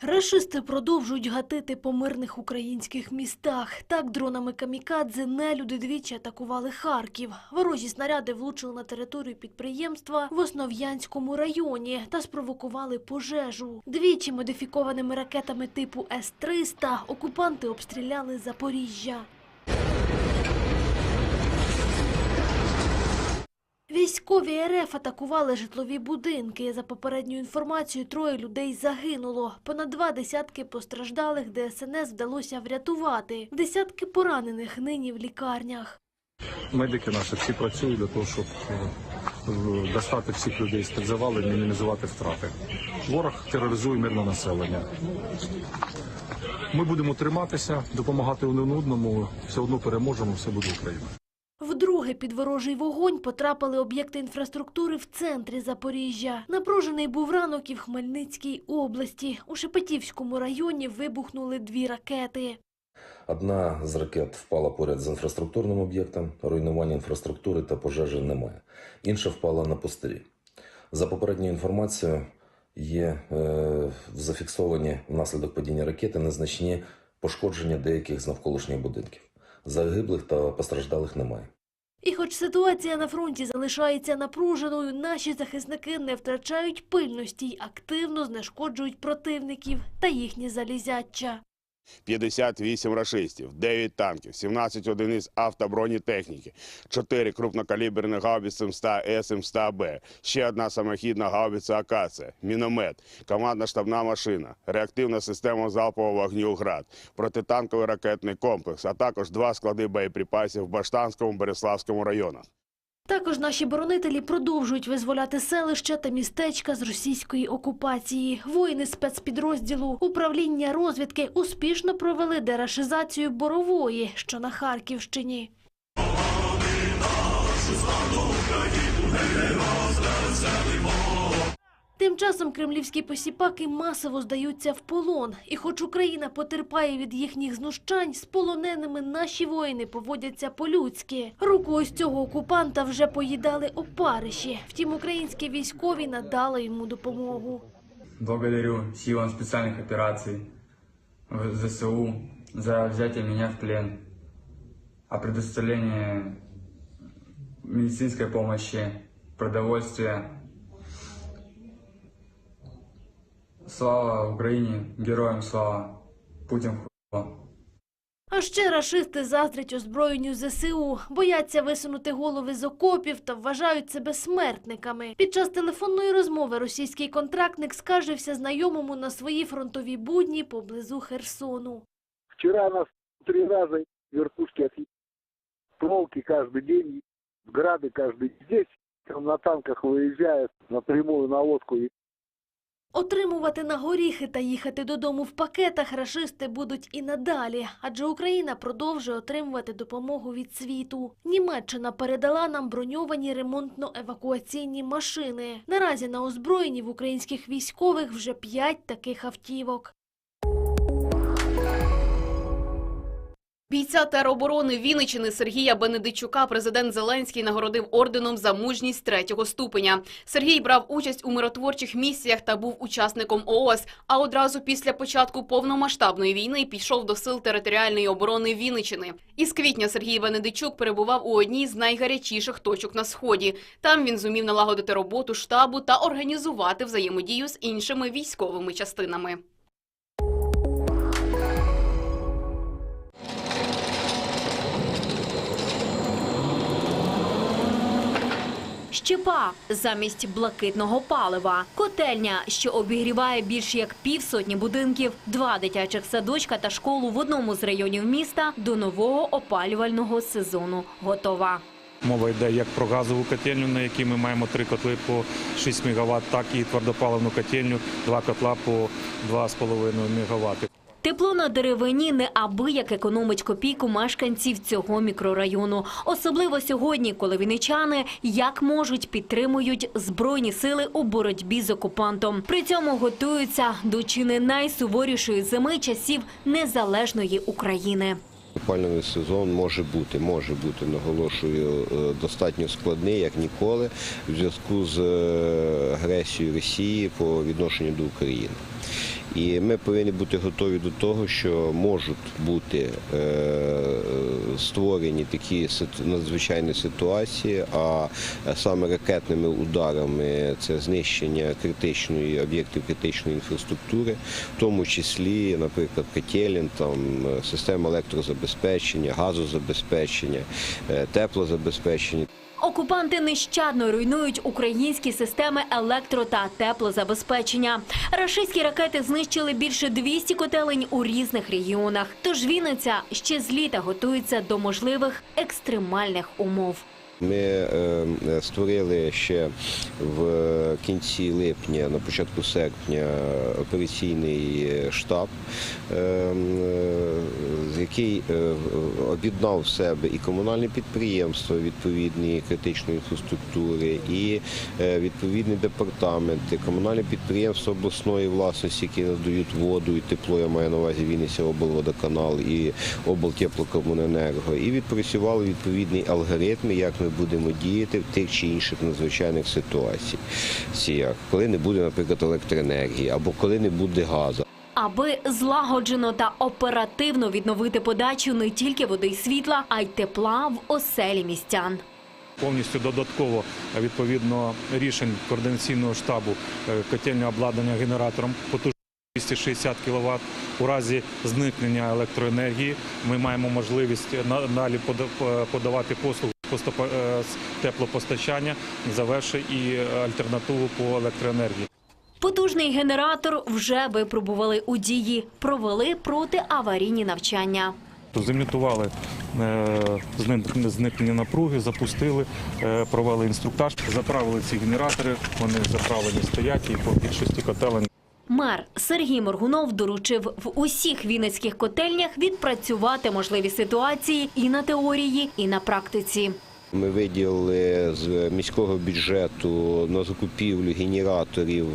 Рашисти продовжують гатити по мирних українських містах. Так дронами камікадзе нелюди двічі атакували Харків. Ворожі снаряди влучили на територію підприємства в Основ'янському районі та спровокували пожежу. Двічі модифікованими ракетами типу С-300 окупанти обстріляли Запоріжжя. Військові РФ атакували житлові будинки. За попередньою інформацією, троє людей загинуло. Понад два десятки постраждалих ДСНС вдалося врятувати. Десятки поранених нині в лікарнях. Медики наші всі працюють для того, щоб е, достати всіх людей з під мінімізувати втрати. Ворог тероризує мирне населення. Ми будемо триматися, допомагати один одному. Все одно переможемо, все буде Україна. Вдруге під ворожий вогонь потрапили об'єкти інфраструктури в центрі Запоріжжя. Напружений був ранок і в Хмельницькій області. У Шепетівському районі вибухнули дві ракети. Одна з ракет впала поряд з інфраструктурним об'єктом, руйнування інфраструктури та пожежі немає. Інша впала на пустирі. За попередньою інформацією, є е, зафіксовані внаслідок падіння ракети незначні пошкодження деяких з навколишніх будинків. Загиблих та постраждалих немає. І хоч ситуація на фронті залишається напруженою, наші захисники не втрачають пильності й активно знешкоджують противників та їхні залізяча. 58 рашистів, 9 танків, 17 одиниць автобронетехніки, 4 крупнокаліберних гаубиці М100 С М100Б, ще одна самохідна гаубиця Акація, міномет, командна штабна машина, реактивна система залпового вогню «Град», протитанковий ракетний комплекс, а також два склади боєприпасів в Баштанському Береславському районах. Також наші боронителі продовжують визволяти селища та містечка з російської окупації. Воїни спецпідрозділу управління розвідки успішно провели дерашизацію Борової, що на Харківщині. Тим часом кремлівські посіпаки масово здаються в полон. І хоч Україна потерпає від їхніх знущань, з полоненими наші воїни поводяться по-людськи. Руку ось цього окупанта вже поїдали опариші. Втім, українські військові надали йому допомогу. Благодарю силам специальных операций в ЗСУ за взятие меня в плен, о предоставлении медицинской помощи, продовольствия. Слава Украине, героям слава, Путин хуйло. А ще рашисти заздрять озброєнню ЗСУ, бояться висунути голови з окопів та вважають себе смертниками. Під час телефонної розмови російський контрактник скаржився знайомому на свої фронтові будні поблизу Херсону. Вчера нас три раза верхушки от проволоки каждый день, грады каждый здесь, там на танках выезжают напрямую на лодку и Отримувати на горіхи та їхати додому в пакетах рашисти будуть і надалі, адже Україна продовжує отримувати допомогу від світу. Німеччина передала нам броньовані ремонтно-евакуаційні машини. Наразі на озброєнні в українських військових вже п'ять таких автівок. Бійця тероборони Вінничини Сергія Бенедичука президент Зеленський нагородив орденом за мужність третього ступеня. Сергій брав участь у миротворчих місіях та був учасником ООС. А одразу після початку повномасштабної війни пішов до сил територіальної оборони Вінничини. Із квітня Сергій Бенедичук перебував у одній з найгарячіших точок на сході. Там він зумів налагодити роботу штабу та організувати взаємодію з іншими військовими частинами. Щепа замість блакитного палива, котельня, що обігріває більш як півсотні будинків, два дитячих садочка та школу в одному з районів міста до нового опалювального сезону готова. Мова йде як про газову котельню, на якій ми маємо три котли по 6 МВт, так і твердопаливну котельню, два котла по 2,5 МВт. Тепло на деревині неабияк економить копійку мешканців цього мікрорайону. Особливо сьогодні, коли вінничани як можуть підтримують збройні сили у боротьбі з окупантом. При цьому готуються до чи не найсуворішої зими часів незалежної України. Опалювальний сезон може бути, може бути, наголошую, е, достатньо складний, як ніколи, в зв'язку з е, агресією Росії по відношенню до України. І ми повинні бути готові до того, що можуть бути е, створені такі надзвичайні ситуації, а саме ракетними ударами це знищення критичної об'єктів критичної інфраструктури, в тому числі, наприклад, котелень, там е, система електрозабезпечення, газозабезпечення, е, теплозабезпечення. Окупанти нещадно руйнують українські системи електро та теплозабезпечення. Рашистські ракети знищили більше 200 котелень у різних регіонах. Тож Вінниця ще з літа готується до можливих екстремальних умов. Ми е, е, створили ще в кінці липня, на початку серпня, операційний штаб, який е, об'єднав в себе і комунальні підприємства відповідні критичної інфраструктури, і е, відповідні департаменти, комунальні підприємства обласної власності, які надають воду і тепло, я маю на увазі Вінниця облводоканал і облтеплокомуненерго, і відпрацювали відповідні алгоритми, як ми будемо діяти в тих чи інших надзвичайних ситуаціях, коли не буде, наприклад, електроенергії або коли не буде газу. Аби злагоджено та оперативно відновити подачу не тільки води й світла, а й тепла в оселі містян. Повністю додатково відповідно рішень координаційного штабу е, котельне обладнання генератором потужністю 260 кВт. У разі зникнення електроенергії ми маємо можливість пода- подавати послугу постапа- е, з теплопостачання, завевши і альтернативу по електроенергії. Потужний генератор вже випробували у дії, провели протиаварійні навчання. Зімітували е, зник- зникнення напруги, запустили, е, провели інструктаж, заправили ці генератори. Вони заправлені стоять і по більшості котелень Мер Сергій Моргунов доручив в усіх вінницьких котельнях відпрацювати можливі ситуації і на теорії, і на практиці. Ми виділили з міського бюджету на закупівлю генераторів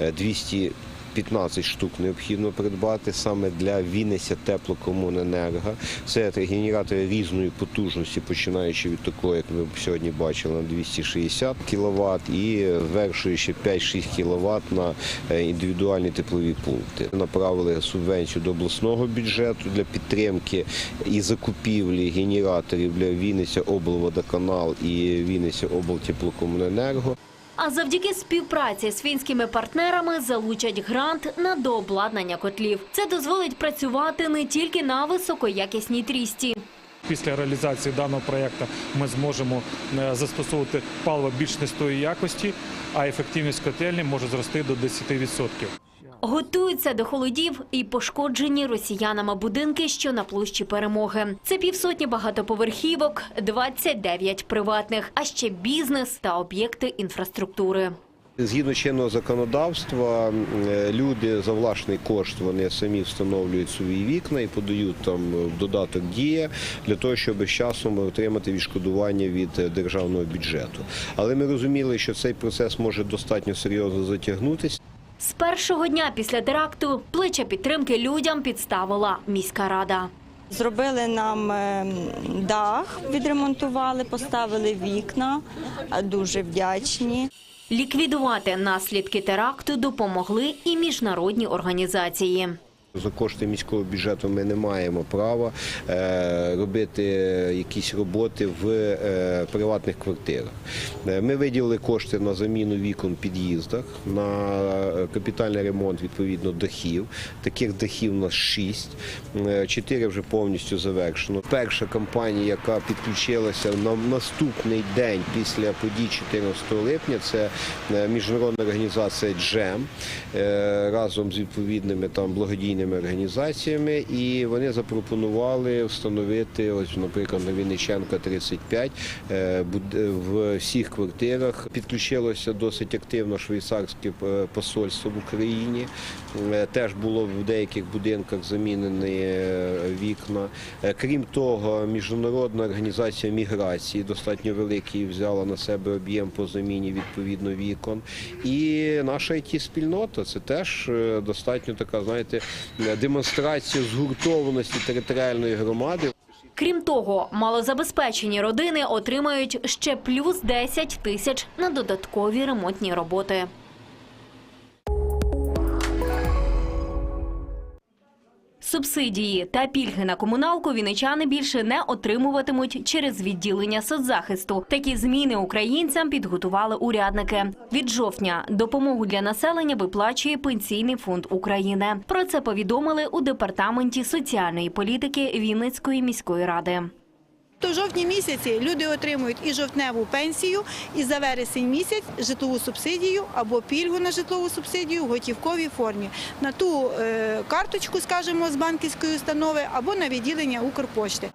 е, 200 15 штук необхідно придбати саме для Вінниця теплокомуненерго. Це генератори різної потужності, починаючи від такого, як ми сьогодні бачили, на 260 кВт і вершуючи 5-6 кВт на е, індивідуальні теплові пункти. Направили субвенцію до обласного бюджету для підтримки і закупівлі генераторів для Вінниця облводоканал і Вінниця облтеплокомуненерго. А завдяки співпраці з фінськими партнерами залучать грант на дообладнання котлів. Це дозволить працювати не тільки на високоякісній трісті. Після реалізації даного проєкту ми зможемо е, застосовувати паливо більш нестої якості, а ефективність котельні може зрости до 10%. Готуються до холодів і пошкоджені росіянами будинки, що на площі перемоги. Це півсотні багатоповерхівок, 29 приватних, а ще бізнес та об'єкти інфраструктури. Згідно чинного законодавства, е, люди за власний кошт вони самі встановлюють свої вікна і подають там додаток дія для того, щоб з часом отримати відшкодування від е, державного бюджету. Але ми розуміли, що цей процес може достатньо серйозно затягнутися. З першого дня після теракту плече підтримки людям підставила міська рада. Зробили нам е, дах, відремонтували, поставили вікна. Дуже вдячні. Ліквідувати наслідки теракту допомогли і міжнародні організації. За кошти міського бюджету ми не маємо права е, робити якісь роботи в е, приватних квартирах. Е, Ми виділили кошти на заміну вікон в під'їздах, на капітальний ремонт відповідно дахів. Таких дахів у нас шість. Чотири вже повністю завершено. Перша компанія, яка підключилася на наступний день після подій 14 липня, це міжнародна організація Джем е, разом з відповідними там благодійними організаціями, і вони запропонували встановити, ось, наприклад, на Вінниченка 35 е, в всіх квартирах. Підключилося досить активно швейцарське е, посольство в Україні. Е, Теж було в деяких будинках замінені вікна. Крім того, міжнародна організація міграції достатньо великий взяла на себе об'єм по заміні відповідно вікон. І наша it спільнота це теж достатньо така, знаєте, демонстрація згуртованості територіальної громади. Крім того, малозабезпечені родини отримають ще плюс 10 тисяч на додаткові ремонтні роботи. Субсидії та пільги на комуналку віничани більше не отримуватимуть через відділення соцзахисту. Такі зміни українцям підготували урядники. Від жовтня допомогу для населення виплачує Пенсійний фонд України. Про це повідомили у департаменті соціальної політики Вінницької міської ради. То в жовтні місяці люди отримують і жовтневу пенсію, і за вересень місяць житлову субсидію або пільгу на житлову субсидію в готівковій формі на ту е, карточку, скажімо, з банківської установи або на відділення Укрпошти.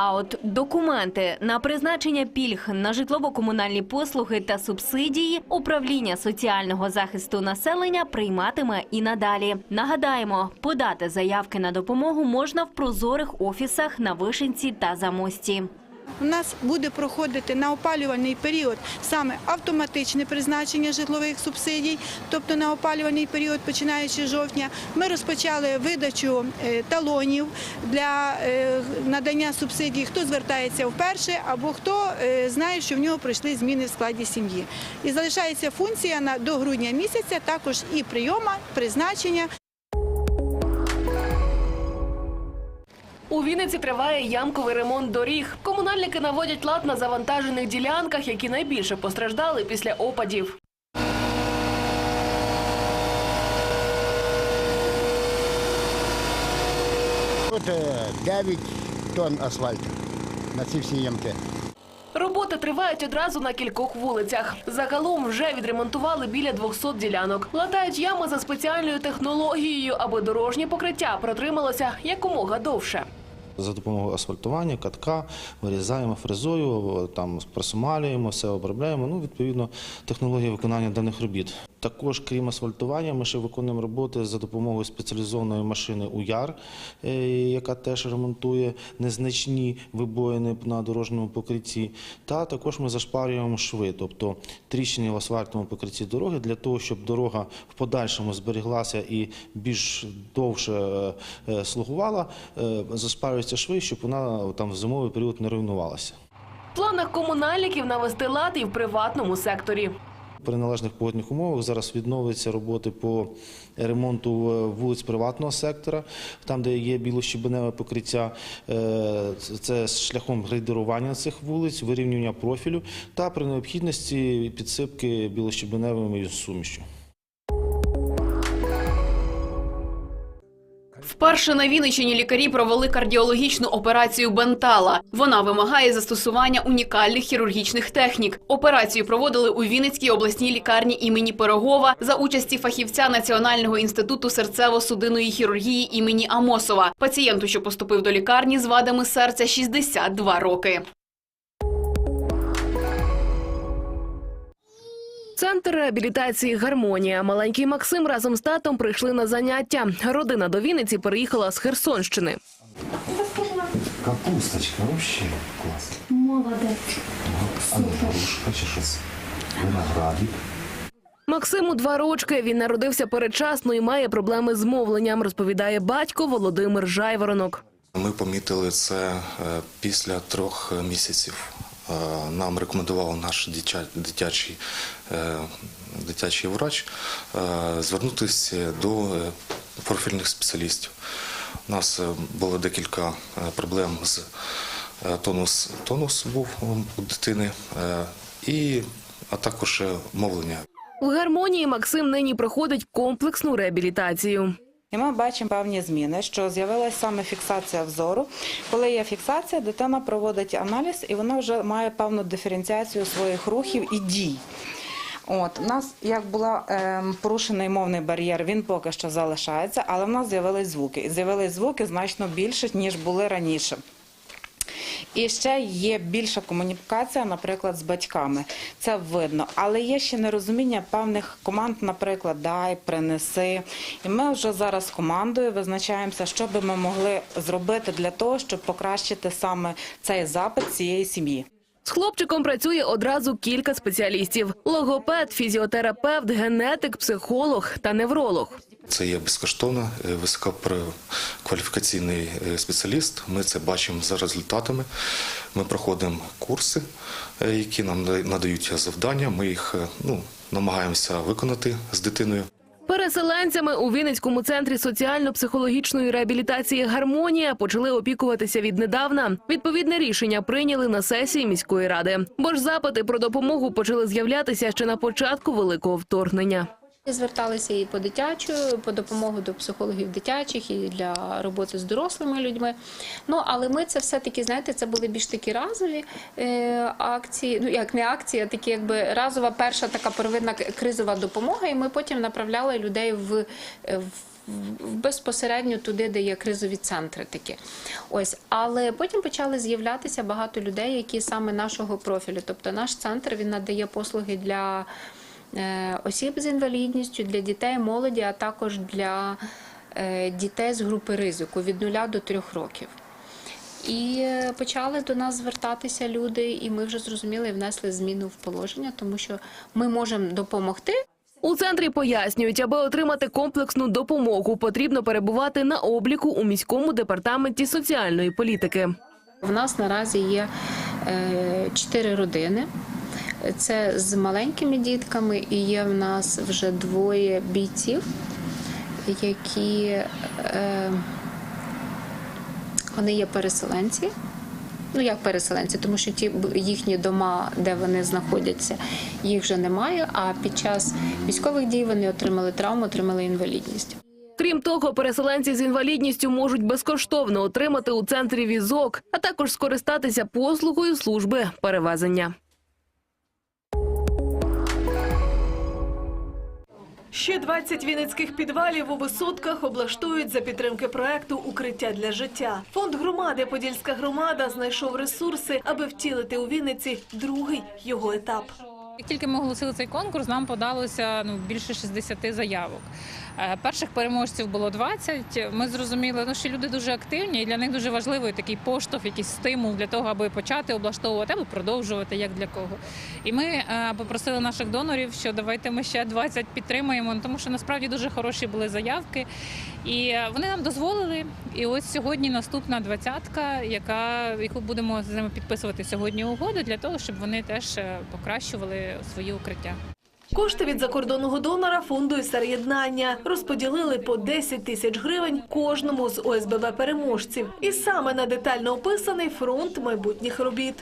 А от документи на призначення пільг на житлово-комунальні послуги та субсидії управління соціального захисту населення прийматиме і надалі. Нагадаємо, подати заявки на допомогу можна в прозорих офісах на Вишенці та Замості. У нас буде проходити на опалювальний період саме автоматичне призначення житлових субсидій, тобто на опалювальний період, починаючи з жовтня, ми розпочали видачу е, талонів для е, надання субсидій, хто звертається вперше або хто е, знає, що в нього пройшли зміни в складі сім'ї. І залишається функція до грудня місяця також і прийома, призначення. У Вінниці триває ямковий ремонт доріг. Комунальники наводять лад на завантажених ділянках, які найбільше постраждали після опадів. Тут е, 9 тонн асфальту на ці всі ямки. Роботи тривають одразу на кількох вулицях. Загалом вже відремонтували біля 200 ділянок. Латають ями за спеціальною технологією, аби дорожнє покриття протрималося якомога довше. За допомогою асфальтування, катка вирізаємо фрезою, там просумалюємо, все обробляємо. Ну, відповідно, технологія виконання даних робіт. Також, крім асфальтування, ми ще виконуємо роботи за допомогою спеціалізованої машини УЯР, е, яка теж ремонтує незначні вибоїни на дорожньому покритті. Та також ми зашпарюємо шви, тобто тріщини в асфальтному покритті дороги, для того, щоб дорога в подальшому зберіглася і більш довше е, е, слугувала, зашпарюються шви, щоб вона там в зимовий період не руйнувалася. В планах комунальників навести лад і в приватному секторі. При належних погодних умовах зараз відновляться роботи по ремонту е, вулиць приватного сектора, там, де є білощебеневе покриття. Е, Це шляхом грейдерування цих вулиць, вирівнювання профілю та при необхідності підсипки білощебеневою сумішю. Вперше на Вінниччині лікарі провели кардіологічну операцію Бентала. Вона вимагає застосування унікальних хірургічних технік. Операцію проводили у Вінницькій обласній лікарні імені Пирогова за участі фахівця Національного інституту серцево-судинної хірургії імені Амосова. Пацієнту, що поступив до лікарні з вадами серця, 62 роки. Центр реабілітації Гармонія. Маленький Максим разом з татом прийшли на заняття. Родина до Вінниці переїхала з Херсонщини. Капусточка, вообще класс. Молодець. А ну, грушка чи щось. Виноградик. Максиму два рочки. Він народився передчасно і має проблеми з мовленням, розповідає батько Володимир Жайворонок. Ми помітили це е, після трьох місяців. Е, Нам рекомендував наш дитячий, е, дитячий врач е, звернутися до профільних спеціалістів. У нас було декілька проблем з тонус, тонус був у дитини, і, а також мовлення. В гармонії Максим нині проходить комплексну реабілітацію. І ми бачимо певні зміни, що з'явилася саме фіксація взору. Коли є фіксація, дитина проводить аналіз і вона вже має певну диференціацію своїх рухів і дій. От у нас як була е, порушений мовний бар'єр, він поки що залишається, але в нас з'явились звуки. І з'явились звуки значно більше ніж були раніше. І ще є більша комунікація, наприклад, з батьками. Це видно, але є ще нерозуміння певних команд, наприклад, дай, принеси. І ми вже зараз з командою визначаємося, що би ми могли зробити для того, щоб покращити саме цей запит цієї сім'ї. З хлопчиком працює одразу кілька спеціалістів: логопед, фізіотерапевт, генетик, психолог та невролог. Це є безкоштовно е, висококваліфікаційний е, спеціаліст. Ми це бачимо за результатами. Ми проходимо курси, е, які нам надають завдання. Ми їх ну, намагаємося виконати з дитиною. Переселенцями у Вінницькому центрі соціально-психологічної реабілітації Гармонія почали опікуватися віднедавна. Відповідне рішення прийняли на сесії міської ради. Бо ж запити про допомогу почали з'являтися ще на початку великого вторгнення. Зверталися і по дитячу, по допомогу до психологів дитячих, і для роботи з дорослими людьми. Ну але ми це все-таки, знаєте, це були більш такі разові е, акції. Ну як не акції, а такі якби разова перша така первинна кризова допомога. І ми потім направляли людей в. е, в в- безпосередньо туди, де є кризові центри такі. Ось, але потім почали з'являтися багато людей, які саме нашого профілю. Тобто наш центр він надає послуги для осіб з інвалідністю, для дітей, молоді, а також для е, дітей з групи ризику від 0 до 3 років. І е, почали до нас звертатися люди, і ми вже зрозуміли і внесли зміну в положення, тому що ми можемо допомогти. У центрі пояснюють, аби отримати комплексну допомогу, потрібно перебувати на обліку у міському департаменті соціальної політики. В нас наразі є е, чотири родини. Це з маленькими дітками, і є в нас вже двоє бійців, які е, вони є переселенці. Ну, як переселенці, тому що ті їхні дома, де вони знаходяться, їх вже немає. А під час військових дій вони отримали травму, отримали інвалідність. Крім того, переселенці з інвалідністю можуть безкоштовно отримати у центрі візок, а також скористатися послугою служби перевезення. Ще 20 вінницьких підвалів у висотках облаштують за підтримки проекту Укриття для життя. Фонд громади Подільська громада знайшов ресурси, аби втілити у Вінниці другий його етап. Як тільки ми оголосили цей конкурс, нам подалося ну більше 60 заявок. Е, Перших переможців було 20. Ми зрозуміли, ну, що люди дуже активні, і для них дуже важливий такий поштовх, якийсь стимул для того, аби почати облаштовувати або продовжувати, як для кого. І ми е, попросили наших донорів, що давайте ми ще 20 підтримаємо, ну, тому що насправді дуже хороші були заявки. І вони нам дозволили. І ось сьогодні наступна двадцятка, яка яку будемо з ними підписувати сьогодні угоду для того, щоб вони теж е, покращували свої укриття. Кошти від закордонного донора фонду середнання розподілили по 10 тисяч гривень кожному з ОСББ переможців. І саме на детально описаний фронт майбутніх робіт.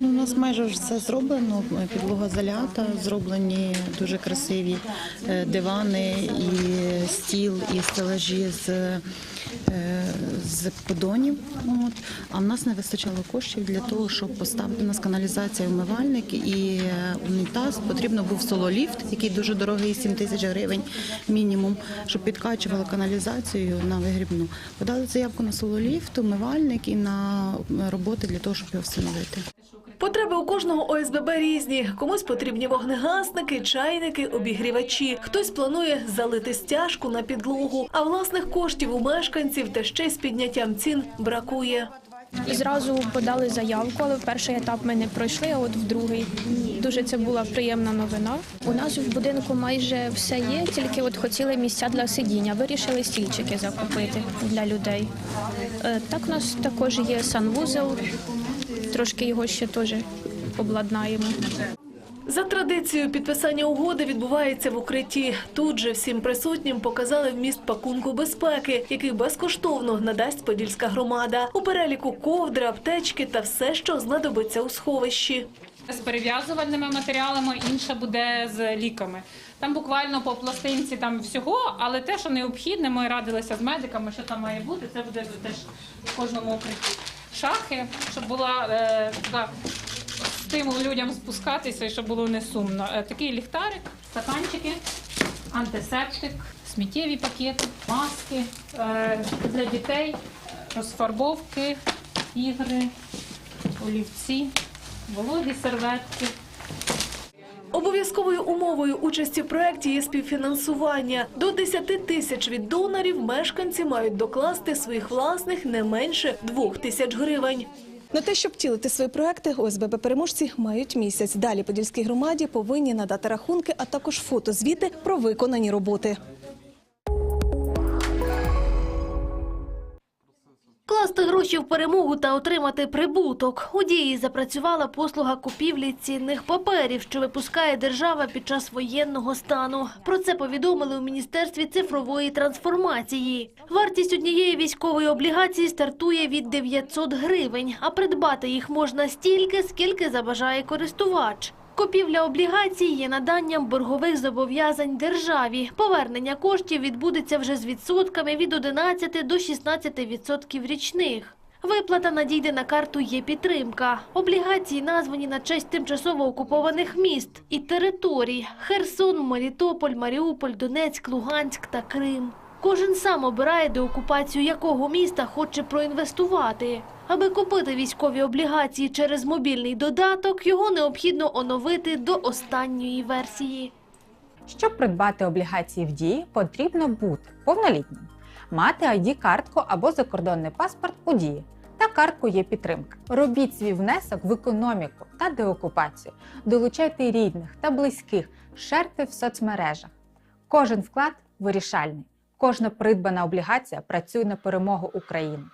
Ну, у нас майже все зроблено. Підлога залята, зроблені дуже красиві е, дивани, і стіл, і стелажі з, е, з подонів. От. А в нас не вистачало коштів для того, щоб поставити нас каналізація, умивальник і е, унітаз. Потрібно був сололіфт, який дуже дорогий, 7 тисяч гривень мінімум, щоб підкачували каналізацію на вигрібну. Подали заявку на сололіфт, умивальник і на роботи для того, щоб його встановити. Потреби у кожного ОСББ різні. Комусь потрібні вогнегасники, чайники, обігрівачі. Хтось планує залити стяжку на підлогу, а власних коштів у мешканців та ще й з підняттям цін бракує. І зразу подали заявку, але в перший етап ми не пройшли, а от в другий. Дуже це була приємна новина. У нас в будинку майже все є, тільки от хотіли місця для сидіння. Вирішили стільчики закупити для людей. Е, Так, у нас також є санвузел, трошки його ще теж обладнаємо. За традицією підписання угоди відбувається в укритті. Тут же всім присутнім показали вміст пакунку безпеки, який безкоштовно надасть Подільська громада. У переліку ковдри, аптечки та все, що знадобиться у сховищі. З перев'язувальними матеріалами, інша буде з ліками. Там буквально по пластинці там всього, але те, що необхідне, ми радилися з медиками, що там має бути, це буде теж в кожному укритті. Шахи, щоб була е, така стимул людям спускатися і щоб було не сумно. Е, такий ліхтарик, стаканчики, антисептик, сміттєві пакети, маски е, для дітей, розфарбовки, ігри, олівці, вологі серветки. Обов'язковою умовою участі в проєкті є співфінансування. До 10 тисяч від донорів мешканці мають докласти своїх власних не менше 2 тисяч гривень. На те, щоб втілити свої проекти, ОСББ переможці мають місяць. Далі Подільській громаді повинні надати рахунки, а також фото звіти про виконані роботи. Вкласти гроші в перемогу та отримати прибуток. У дії запрацювала послуга купівлі цінних паперів, що випускає держава під час воєнного стану. Про це повідомили у Міністерстві цифрової трансформації. Вартість однієї військової облігації стартує від 900 гривень, а придбати їх можна стільки, скільки забажає користувач. Купівля облігацій є наданням боргових зобов'язань державі. Повернення коштів відбудеться вже з відсотками від 11 до 16 відсотків річних. Виплата надійде на карту є підтримка. Облігації названі на честь тимчасово окупованих міст і територій – Херсон, Мелітополь, Маріуполь, Донецьк, Луганськ та Крим. Кожен сам обирає деокупацію якого міста хоче проінвестувати. Аби купити військові облігації через мобільний додаток, його необхідно оновити до останньої версії. Щоб придбати облігації в дії, потрібно бути повнолітнім, мати ID-картку або закордонний паспорт у дії та картку є підтримка. Робіть свій внесок в економіку та деокупацію, долучайте рідних та близьких, шерте в соцмережах. Кожен вклад вирішальний, кожна придбана облігація працює на перемогу України.